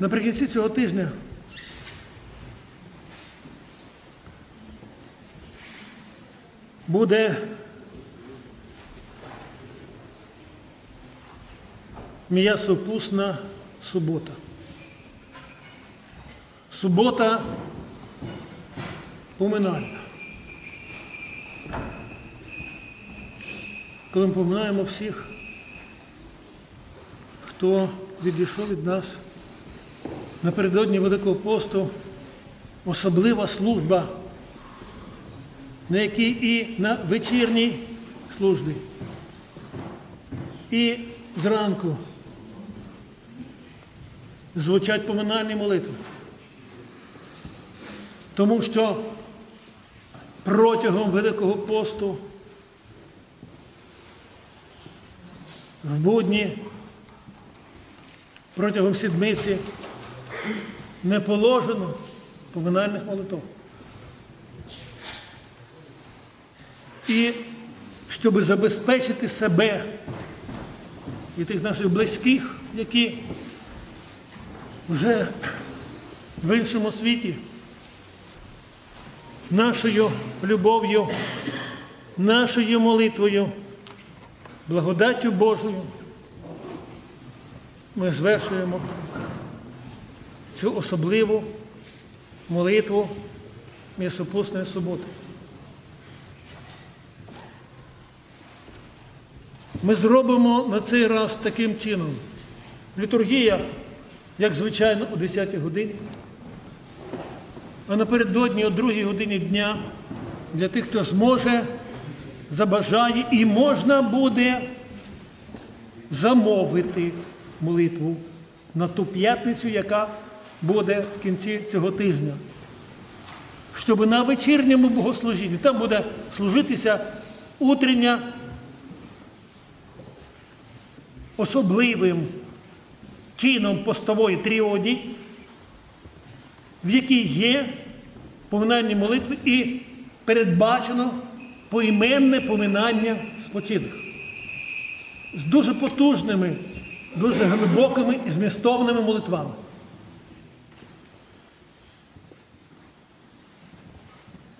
Наприкінці цього тижня буде м'ясопусна субота. Субота поминальна. Коли ми поминаємо всіх, хто відійшов від нас напередодні Великого посту, особлива служба, на якій і на вечірній службі, і зранку звучать поминальні молитви. Тому що протягом Великого посту в будні протягом седмиці не положено поминальних молитв. І щоб забезпечити себе і тих наших близьких, які вже в іншому світі, нашою любов'ю, нашою молитвою, благодаттю Божою ми звершуємо цю особливу молитву м'ясопусної суботи. Ми зробимо на цей раз таким чином. Літургія, як звичайно, о 10 годині, а напередодні о 2 годині дня для тих, хто зможе, забажає і можна буде замовити молитву на ту п'ятницю, яка буде в кінці цього тижня. Щоб на вечірньому богослужінні там буде служитися утрення особливим чином постової тріоді, в якій є поминальні молитви і передбачено поіменне поминання спочилих з дуже потужними, дуже глибокими і змістовними молитвами.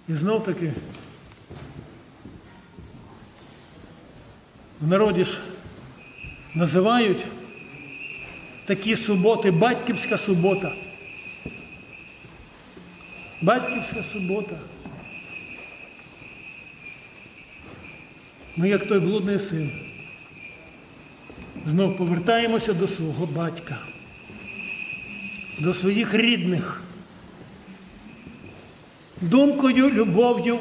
І знов таки в народі ж називають такі суботи батьківська субота. Батьківська субота. Ми, як той блудний син, знов повертаємося до свого батька, до своїх рідних. Думкою, любов'ю,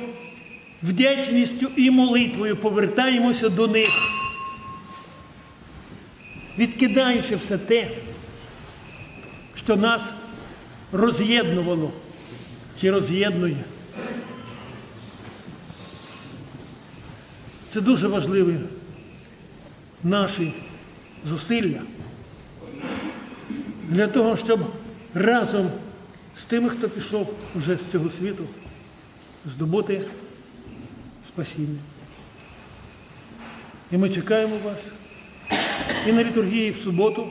вдячністю і молитвою повертаємося до них, відкидаючи все те, що нас роз'єднувало чи роз'єднує. Це дуже важливі наші зусилля для того, щоб разом з тими, хто пішов уже з цього світу, здобути спасіння. І ми чекаємо вас і на літургії в суботу,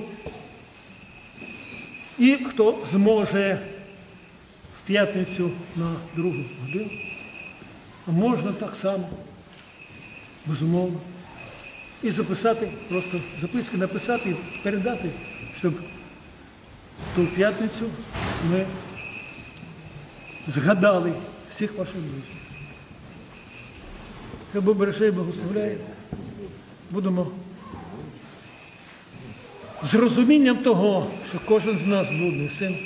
і хто зможе в п'ятницю на другу годину, а можна так само, безумовно. І записати, просто записки написати і передати, щоб ту п'ятницю ми згадали всіх ваших друзів. Хай Бог береже і благословляє. Будемо з розумінням того, що кожен з нас блудний син,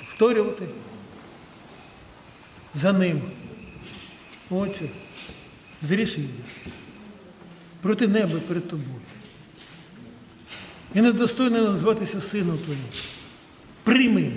повторювати за ним. Отче, зрішення проти неба перед тобою. І недостойно називатися сином твоїм. Прийми.